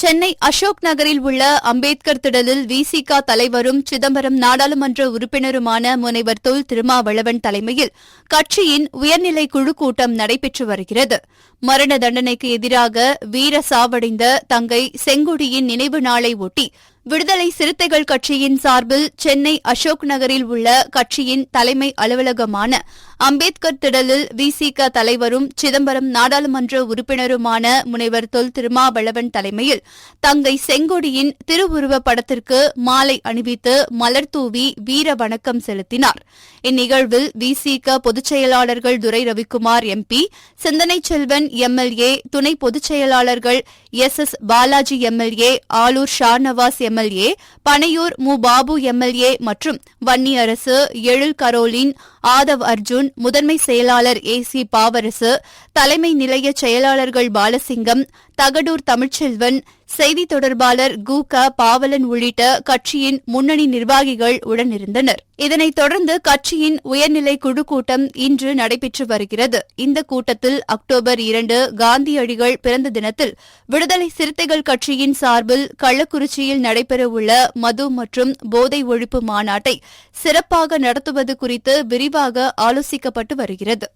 சென்னை அசோக் நகரில் உள்ள அம்பேத்கர் திடலில் விசிக தலைவரும் சிதம்பரம் நாடாளுமன்ற உறுப்பினருமான முனைவர் தொல் திருமாவளவன் தலைமையில் கட்சியின் உயர்நிலை குழு கூட்டம் நடைபெற்று வருகிறது. மரண தண்டனைக்கு எதிராக வீர சாவடைந்த தங்கை செங்கொடியின் நினைவு நாளை ஒட்டி விடுதலை சிறுத்தைகள் கட்சியின் சார்பில் சென்னை அசோக் நகரில் உள்ள கட்சியின் தலைமை அலுவலகமான அம்பேத்கர் திடலில் விசிக தலைவரும் சிதம்பரம் நாடாளுமன்ற உறுப்பினருமான முனைவர் தொல் திருமாவளவன் தலைமையில் தங்கை செங்கொடியின் திருவுருவப் படத்திற்கு மாலை அணிவித்து மலர் தூவி வீர வணக்கம் செலுத்தினார். இந்நிகழ்வில் விசிக பொதுச் செயலாளர்கள் துரை ரவிக்குமார் எம்பி சிந்தனை செல்வன் எம்எல்ஏ துணை பொதுச் செயலாளர்கள் S S Balaji MLA Aloor Shanavas MLA Panaiyur மு பாபு எம்எல்ஏ மற்றும் வன்னியரசு எழில் கரோலின் ஆதவ் அர்ஜுன் முதன்மை செயலாளர் ஏ சி பாவரசு தலைமை நிலைய செயலாளர்கள் பாலசிங்கம் தகடூர் தமிழ்ச்செல்வன் செய்தி தொடர்பாளர் கு க பாவலன் உள்ளிட்ட கட்சியின் முன்னணி நிர்வாகிகள் உடனிருந்தனர். இதனைத் தொடர்ந்து கட்சியின் உயர்நிலை குழு கூட்டம் இன்று நடைபெற்று வருகிறது. இந்த கூட்டத்தில் அக்டோபர் இரண்டு காந்தியடிகள் பிறந்த தினத்தில் விடுதலை சிறுத்தைகள் கட்சியின் சார்பில் கள்ளக்குறிச்சியில் நடைபெறவுள்ள மது மற்றும் போதை ஒழிப்பு மாநாட்டை சிறப்பாக நடத்துவது குறித்து விரிவாக ஆலோசிக்கப்பட்டு வருகிறது.